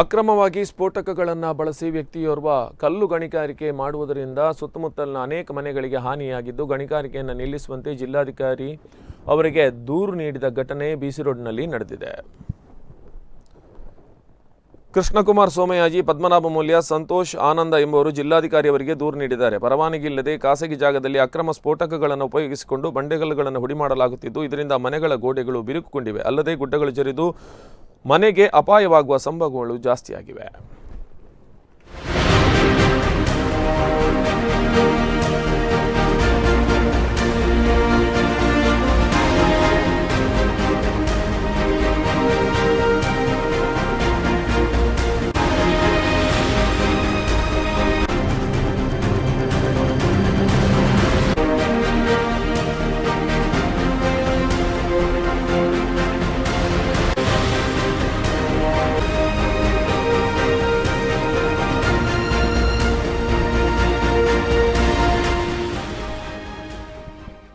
ಅಕ್ರಮವಾಗಿ ಸ್ಫೋಟಕಗಳನ್ನು ಬಳಸಿ ವ್ಯಕ್ತಿಯೋರ್ವ ಕಲ್ಲು ಗಣಿಗಾರಿಕೆ ಮಾಡುವುದರಿಂದ ಸುತ್ತಮುತ್ತಲಿನ ಅನೇಕ ಮನೆಗಳಿಗೆ ಹಾನಿಯಾಗಿದ್ದು, ಗಣಿಗಾರಿಕೆಯನ್ನು ನಿಲ್ಲಿಸುವಂತೆ ಜಿಲ್ಲಾಧಿಕಾರಿ ಅವರಿಗೆ ದೂರು ನೀಡಿದ ಘಟನೆ ಬಿಸಿ ರೋಡ್ನಲ್ಲಿ ನಡೆದಿದೆ. ಕೃಷ್ಣಕುಮಾರ್ ಸೋಮಯಾಜಿ, ಪದ್ಮನಾಭ ಮೌಲ್ಯ, ಸಂತೋಷ್ ಆನಂದ ಎಂಬುವರು ಜಿಲ್ಲಾಧಿಕಾರಿ ಅವರಿಗೆ ದೂರು ನೀಡಿದ್ದಾರೆ. ಪರವಾನಗಿ ಇಲ್ಲದೆ ಖಾಸಗಿ ಜಾಗದಲ್ಲಿ ಅಕ್ರಮ ಸ್ಫೋಟಕಗಳನ್ನು ಉಪಯೋಗಿಸಿಕೊಂಡು ಬಂಡೆಗಲ್ಲುಗಳನ್ನು ಹುಡಿ ಮಾಡಲಾಗುತ್ತಿದ್ದು ಇದರಿಂದ ಮನೆಗಳ ಗೋಡೆಗಳು ಬಿರುಕುಗೊಂಡಿವೆ. ಅಲ್ಲದೆ ಗುಡ್ಡಗಳು ಜರಿದು ಮನೆಗೆ ಅಪಾಯವಾಗುವ ಸಂಭವಗಳು ಜಾಸ್ತಿಯಾಗಿವೆ.